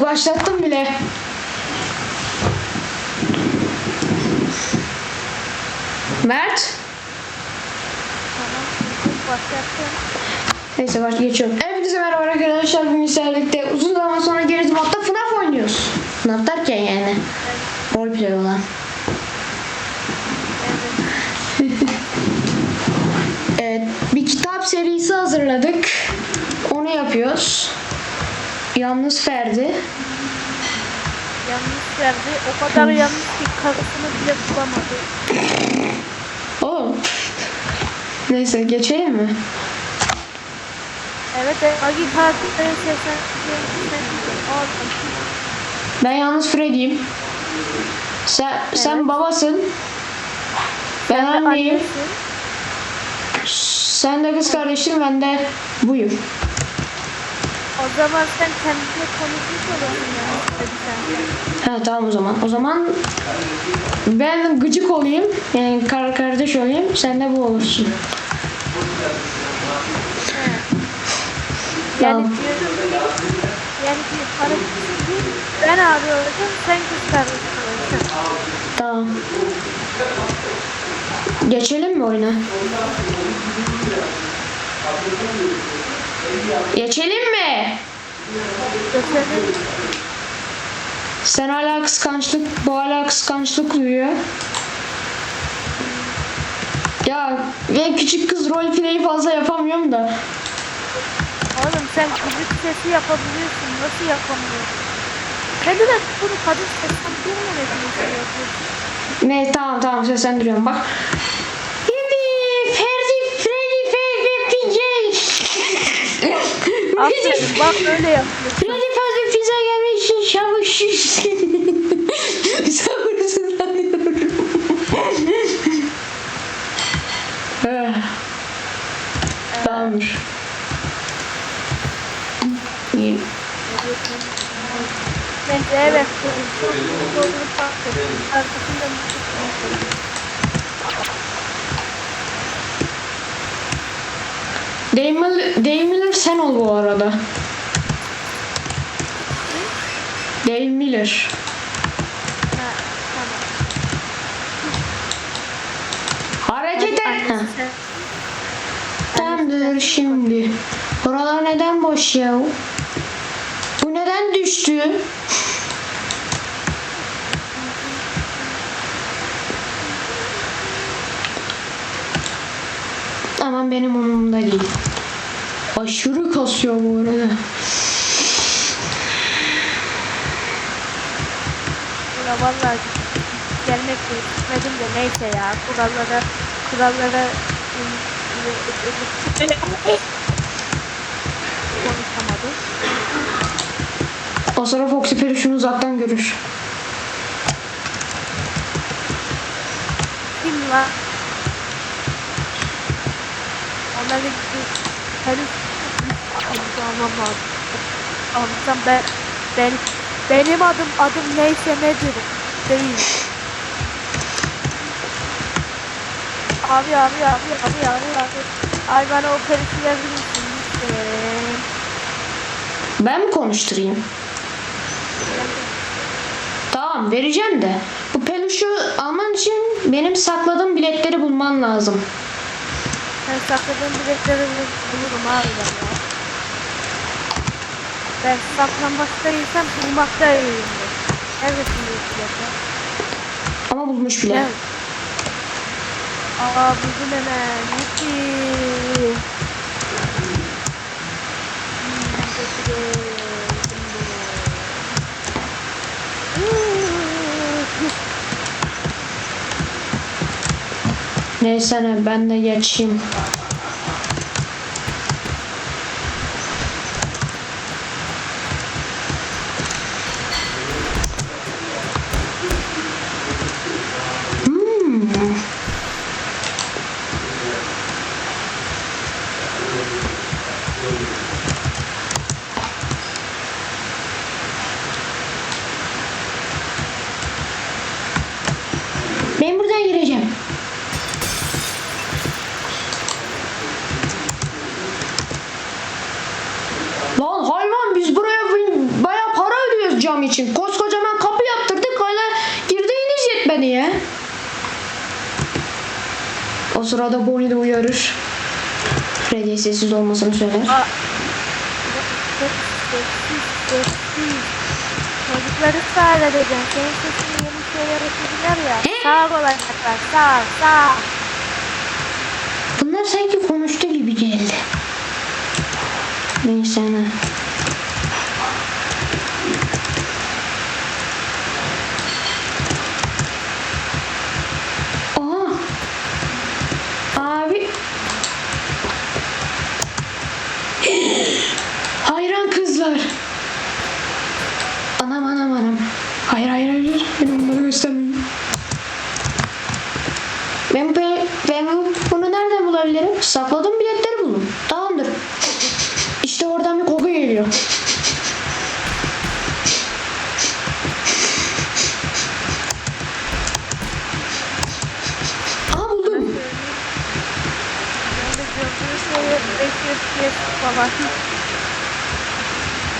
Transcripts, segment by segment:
Başlattım bile. Mert. Tamam. Başlattım. Neyse baş geçiyorum. Hepinize merhaba arkadaşlar. Bugün sizlerle birlikte uzun zaman sonra geri modda FNAF oynuyoruz. FNAF derken yani. Roleplay olan. Evet. Evet, bir kitap serisi hazırladık. Onu yapıyoruz. Yalnız Ferdi. Yanlış verdi. O kadar yanlış ki karısını bile bulamadı. Oo. Neyse geçelim mi? Evet. Agi seslen. Aldım. Ben yalnız Freddy'yim. Sen, sen Evet. babasın. Ben Sen anneyim. annesin. Sen de kız kardeşim, ben de buyur. O zaman sen kendine konuşmuş oluyorsun yani. Hadi. Ha tamam o zaman. O zaman ben gıcık olayım. Yani kar kardeş olayım. Sen de bu olursun. Yani Tamam. diyorum ki yani hareketi değil. Ben abi olacağım. Sen kız kardeşin olacaksın. Tamam. Geçelim mi oyuna? Geçelim mi? Sen hala kıskançlık, bu hala kıskançlık duyuyor. Ya ben küçük kız roleplay'i fazla yapamıyorum da. Oğlum sen müzik sesi yapabiliyorsun. Nasıl yapamıyorsun? De bunu kadın bilmemediğin için yapıyorsun. Ne tamam tamam seslendiriyorum bak. Yippee, Ferdi, Freddy, Freddy, PJ. Aferin bak öyle yapıyorsun. Freddy Fazla pizza gelmek için çavuş. Sabırsızlanıyorum. Eh, Tamamdır. İyi. Bence evet. Arkasında Dave Miller, Dave Miller sen ol bu arada. Dave Miller. Ha, tamam. Hareket et. Tamamdır şimdi. Buralar neden boş ya? Bu neden düştü? Aman benim umurumda değil. Aşırı kasıyor bu arada. Buna vallahi gelmek istemedim de neyse ya kurallara kurallara konuşamadım. O sıra Foxy Periş'ini uzaktan görür. Kim lan? Onları bir henüz almam lazım. Alsam ben, ben benim adım adım neyse nedir değil. Abi abi abi abi abi abi. Ay bana o perişi verir misin lütfen? Ben mi konuşturayım? Tamam vereceğim de. Bu peluşu alman için benim sakladığım biletleri bulman lazım. Ben sakladığım biletleri bul- bulurum abi ben ya. Ben saklanmakta iyiysem bulmakta iyiyimdir. Neredesin bu biletler? Ama bulmuş bile. Evet. Aa buldum hemen. Yuppi. Hmm, çok güzel. Buldum. Neyse ne ben de geçeyim. Hmm. Ben buradan gireceğim. Lan hayvan biz buraya bayağı para ödüyoruz. adam için. Koskocaman kapı yaptırdık hala girdiğiniz yetmedi ya. O sırada Bonnie de uyarır. Freddy'ye sessiz olmasını söyler. Aa, Sessiz, sessiz. Çocukları sağ edeceğim. Senin sesini yeni şeyler yapabilir ya. Sağ olacaklar. Sağ, sağ. Bunlar sanki konuştu gibi geldi. Neyse ne. Aa. Abi. Hayran kızlar. Anam anam anam. Hayır hayır hayır. Benim bunları göstermeyeyim. Ben, ben, ben bu- bunu nereden bulabilirim? Sakladığım biletleri buldum. Tamamdır. İşte oradan bir koku geliyor. Aa buldum. Ben de gördüğünüz şeyi 500 kez falan.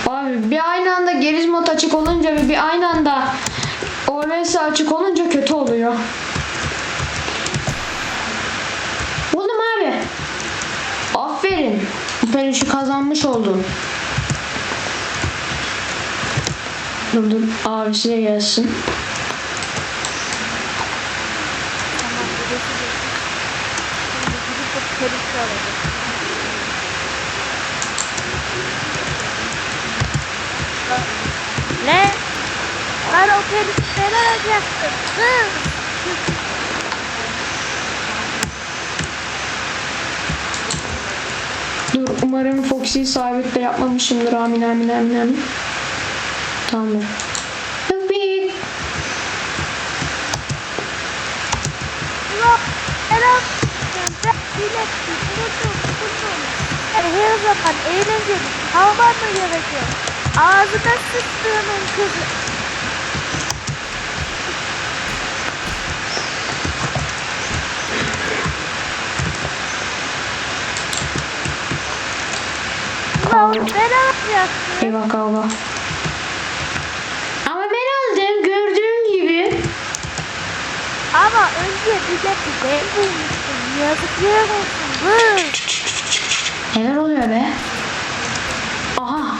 Abi bir aynı anda geriz mod açık olunca ve bir aynı anda OBS açık olunca kötü oluyor. Buldum abi. Aferin. Bu peluşu kazanmış oldun. Dur dur abisi de gelsin. Tamam, burası da. Şimdi gidip perikli. Ne? Ben o perikleri alacaktım. Kız. Dur umarım Foxy'yi sabitle yapmamışımdır. Amin amin amin amin. Unuttum. Yani her zaman eğlenceli. Havman mı gerekiyor? Ağzına sıktığının kızı. Eyvah kavga. Ama ben aldım gördüğün gibi. Ama önce bileti ben bulmuştum. Yazıklar olsun kız. Neler oluyor be? Aha.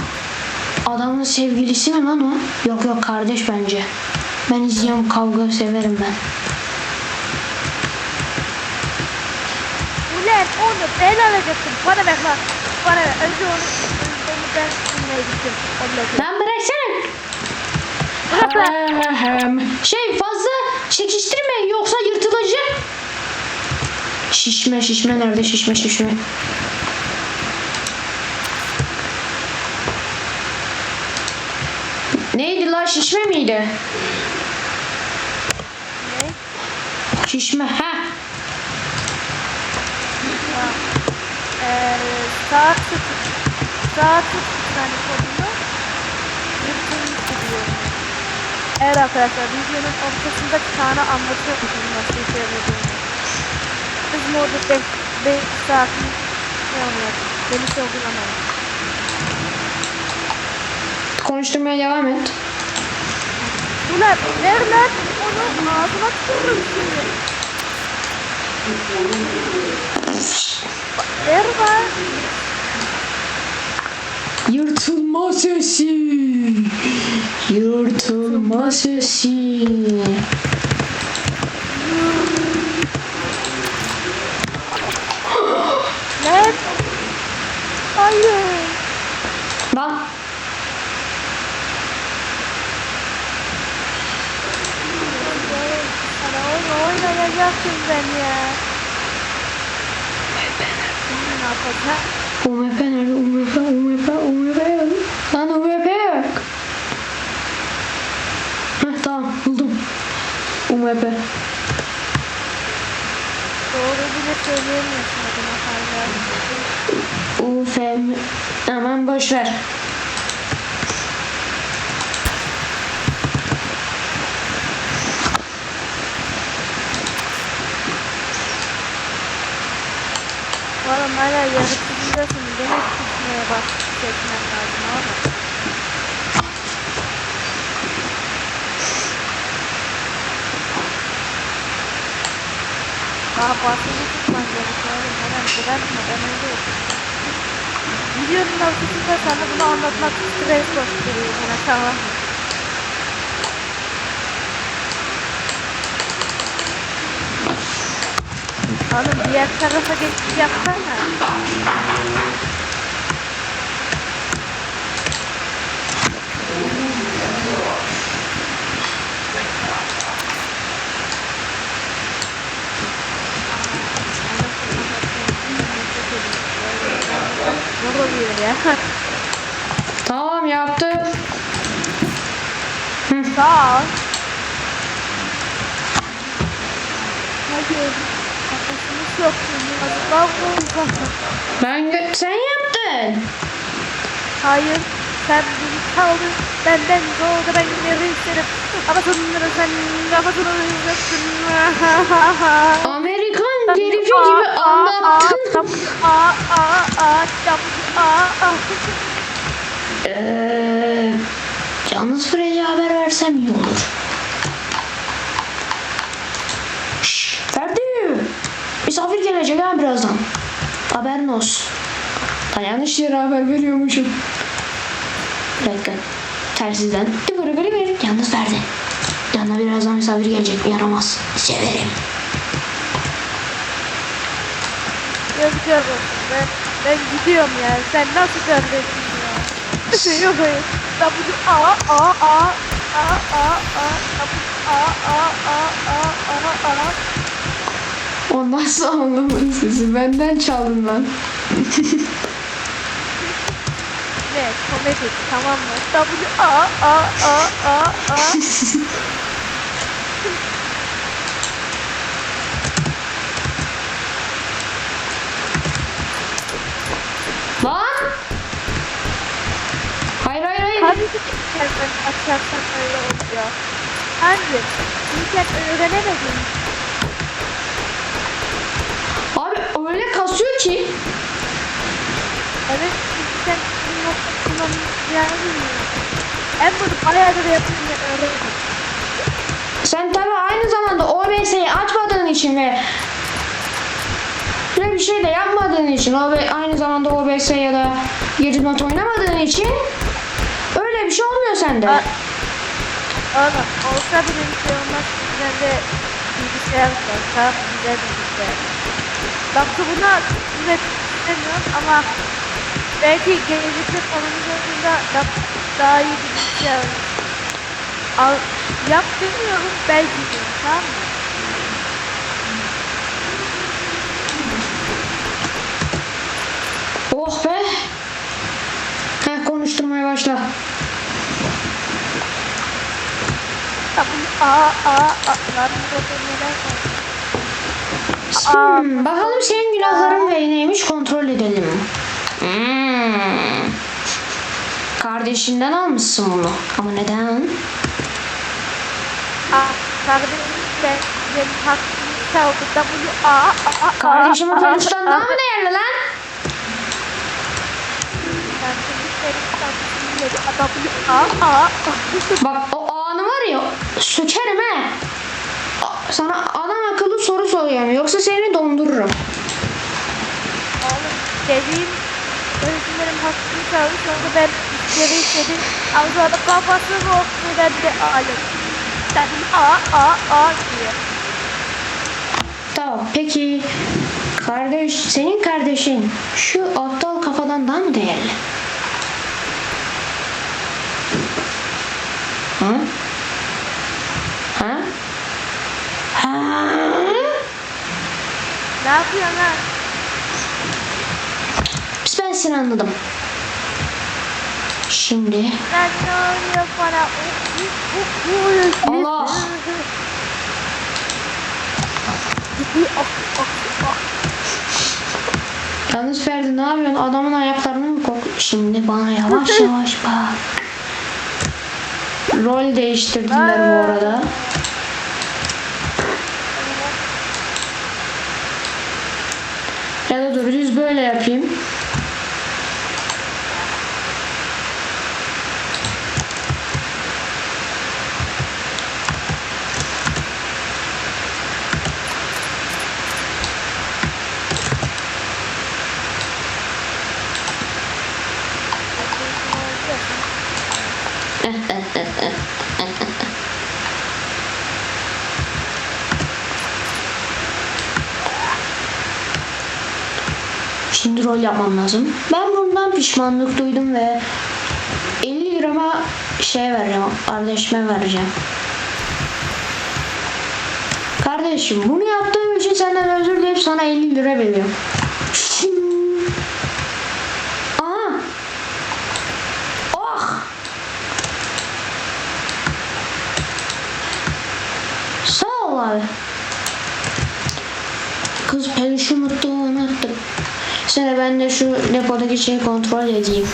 Adamın sevgilisi mi lan o? Yok yok kardeş bence. Ben izliyorum kavga severim ben. Ulan onu ben alacaktım. Bana ver lan. Bana ver. Önce onu, onu ben bulmaya gittim. Lan bıraksana. Bırak lan. Ahem. Şey fazla çekiştirme yoksa yırtılacak. Şişme şişme nerede şişme şişme. Neydi la şişme miydi? Ne? Şişme ha. Eee saat saat yani Evet arkadaşlar videonun ortasında Kaan'a anlatıyorum nasıl işe yaradığını. Biz orada 5 5 saatin anlatıyorum? Beni sorgulamayın. Konuşturmaya devam et. Ulan ver lan onu ağzıma tuturum şimdi. Ver lan. Yırtılma sesi. Yırtılma sesi. Hala yaratıcı lafını demek tutmaya başlayıp etmem lazım ama. Daha bahsini tutman gerekiyor. Hemen bırakmadan önce yapıyorsun. Videonun ortasında sana bunu anlatmak stres gösteriyor bana tamam mı? Oğlum diğer tarafa geçiş yapsana. Zor oluyor ya. Tamam yaptım. Sağ ol. Hayır. Kafasını soktun. Yazıklar olsun. Ben gö- sen yaptın. Hayır. Sen beni çaldın. Benden doğdu ben geri isterim. Ama sonra sen kafasını soktun. Amerikan gerifi gibi anlattın. Aa aa aa aa aa. Eee, yalnız Fred'e haber versem iyi olur. Şşş, Ferdi. Misafir gelecek ha birazdan. Haberin olsun. Ha, yanlış yere haber veriyormuşum. Bir dakika. Tersizden. Tıkırı gırı gırı. Yalnız Ferdi. Yanına birazdan misafir gelecek. Yaramaz. Severim. Yazıklar olsun. Ben, ben gidiyorum ya. Sen nasıl kardeşsin ya? Yok hayır. W A A A A A A A A A A A A O nasıl anlamın sesi? Benden çaldın lan. Ne? Komedi tamam mı? W A A A A A Lan! Hayır hayır hayır. Ki sen açarsan öyle oluyor. Hangi? İlken öğrenemedin. Abi öyle kasıyor ki. Evet çünkü sen bunu nasıl kullanacağını bilmiyorsun. En bunu bayağıdır yapınca öğrendim. Sen tabi aynı zamanda OBS'yi açmadığın için ve bir şey de yapmadığın için OB, aynı zamanda OBS ya da Gizmot oynamadığın için öyle bir şey olmuyor sende. A- Oğlum olsa bile bir şey olmaz. Güzel de bilgisayar var. Tamam güzel bilgisayar. Bak buna yine istemiyorum ama belki gelecekte konumuz olduğunda da daha iyi bir bilgisayar. Al, yap demiyorum belki diyorum tamam mı? Oh be. Heh, konuşturmaya başla. Bu aa aa aa lan burada neler Hmm, bakalım senin günahların ve neymiş kontrol edelim. Hmm. Kardeşinden almışsın bunu. Ama neden? Aa kardeşim ben. W A A Kardeşimin A- daha mı değerli lan? W A A Bak o anı var ya sökerim he. Sana adam akıllı soru soruyorum yoksa seni dondururum. Oğlum dediğim öğretmenim hakkımı çaldı. Sonra ben geri istedim. Ama sonra kafası bozdu. Ben de alim. W A A A diye. Tamam peki kardeş senin kardeşin şu aptal kafadan daha mı değerli? Ha? Ha? Ne yapıyorsun lan? Ben seni anladım. Şimdi Sen ne oluyor bana? Allah! Ah, ah, ah. Yalnız Ferdi ne yapıyorsun? Adamın ayaklarını mı kok? Şimdi bana yavaş yavaş bak. Rol değiştirdiler bu arada. Yapayım. Yapmam lazım. Ben bundan pişmanlık duydum ve 50 lirama şey vereceğim, kardeşime vereceğim. Kardeşim bunu yaptığım için senden özür dileyip sana 50 lira veriyorum. Aa. Oh. Sağ ol. Kız peluşu attı. Sonra ben de şu depodaki şeyi kontrol edeyim.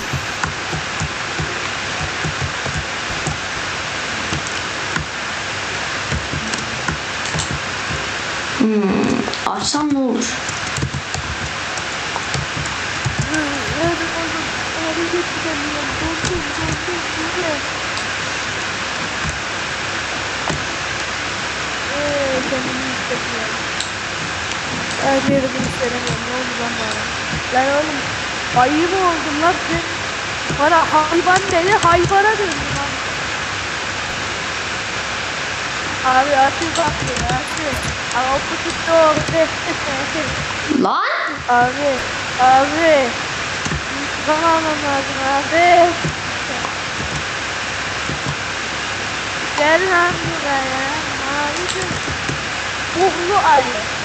Hmm, açsam ne olur? Yardım oğlum. Hareket edemiyorum. Dondum dondum güzel. Eee kendimi hissetmiyorum. Her yerimi hissedemiyorum. Ne oldu lan bana? Lan oğlum ayı mı oldum lan ben? Bana hayvan dedi hayvana döndüm lan. Abi Asil bak ya Asil. Ama o tuttu orada. Lan! Abi, abi. İntikam almam lazım abi. Gel lan buraya. Abicim. Buhlu ayı.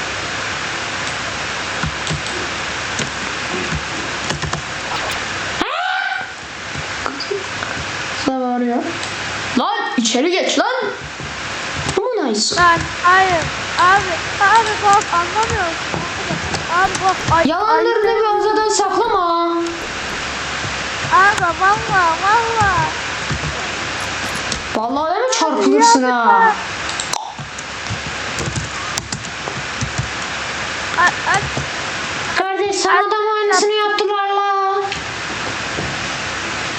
Bağırıyor. Lan içeri geç lan! Bu mu nice? Lan hayır. Abi, abi bak anlamıyorsun. Abi bak ay, Yalanlarını bir ağzadan saklama. Abi valla valla. Vallahi deme çarpılırsın ha. Ay, ay, Kardeş sana da aynısını yaptılar la?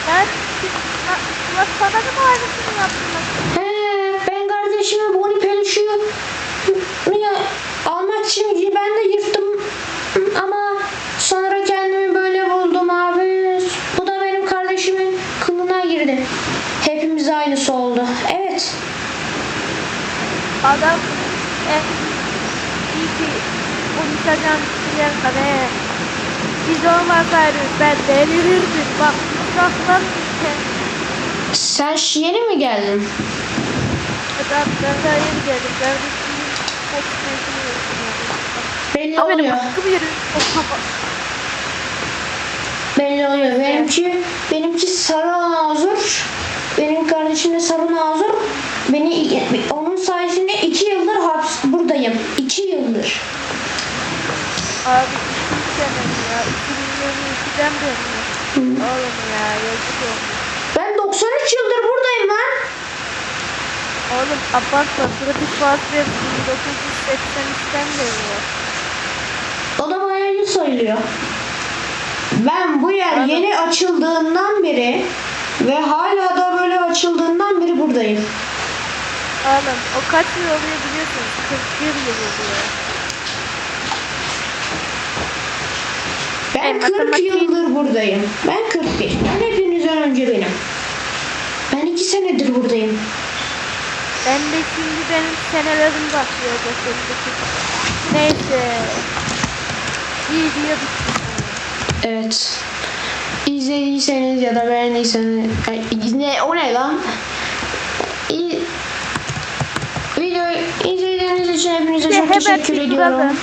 ben, mı aynısını yaptım? lan? He, ben kardeşime Bonnie peluşu ya, almak için ben de yırttım ama sonra kendimi böyle buldum abi. Bu da benim kardeşimin kılına girdi. Hepimiz aynısı oldu. Evet. Adam e, iyi ki konuşacağım kişiler kadar. Siz olmasaydınız ben delirirdim. Bak uçaktan Sen şi- yeni mi geldin? ben, ben daha yeni geldim. Kardeşimin seçmesini yapıyorum. Belli Ama benim oluyor. hakkımı yerim. O kafa. Belli oluyor. Benimki benimki sarı azur. Benim kardeşim de sarı azur. Beni onun sayesinde iki yıldır haps buradayım. İki yıldır. Abi iki sene ya? 2022'den beri? Oğlum ya yazık olmuş. Ben 93 yıldır buradayım lan. Oğlum abartma. Freddy Fazbear 1983'ten beri var. O da bayağı yıl sayılıyor. Ben bu yer Anladım. yeni açıldığından beri ve hala da böyle açıldığından beri buradayım. Oğlum o kaç yıl oluyor biliyorsunuz? 41 yıl oluyor. Ben E, 40 matematik- yıldır buradayım. Ben 41. Ben hepinizden önce benim. Ben 2 senedir buradayım. Ben de şimdi benim senelerim başlayacak önümdeki. Neyse. Video bitti. Evet. İzlediyseniz ya da beğendiyseniz ne o ne lan? İyi. Videoyu izlediğiniz için hepinize çok hemen teşekkür bir ediyorum.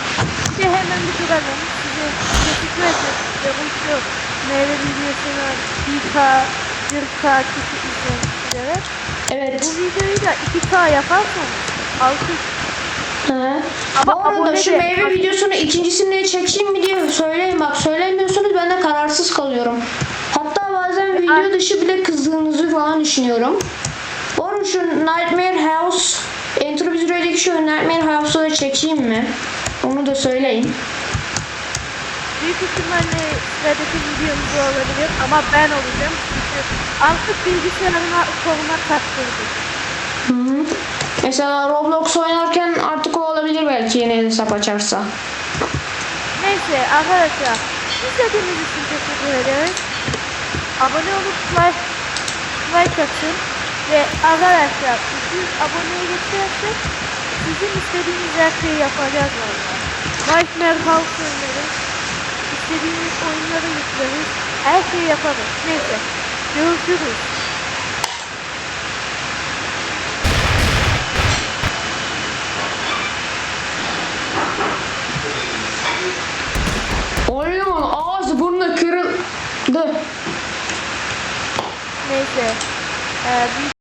Size hemen bir duralım. Size teşekkür. Şu meyve videosunu 1K, 1K kişi izlemişlere. Evet. Bu videoyu da 2K yaparsanız alkış. Hı. Ama Bu arada şu de- meyve videosunu ikincisini çekeyim mi diye söyleyin bak söylemiyorsunuz ben de kararsız kalıyorum. Hatta bazen video dışı bile kızdığınızı falan düşünüyorum. Bu arada şu Nightmare House Intro Bizro'daki şu Nightmare House'u da çekeyim mi? Onu da söyleyin. Büyük ihtimalle sıradaki videomuz olabilir ama ben olacağım. Çünkü artık bilgisayarıma koluma taktırdım. Hı hı. Mesela Roblox oynarken artık o olabilir belki yeni hesap açarsa. Neyse arkadaşlar izlediğiniz için teşekkür ederiz. Abone olup like, like atın. Ve arkadaşlar 200 aboneye geçersek sizin istediğiniz her şeyi yapacağız valla. Nightmare House oynarız istediğimiz oyunlara yükleniriz. Her şeyi yaparız. Neyse. Görüşürüz. Oyunun ağzı burnu kırıldı. Neyse. Ee,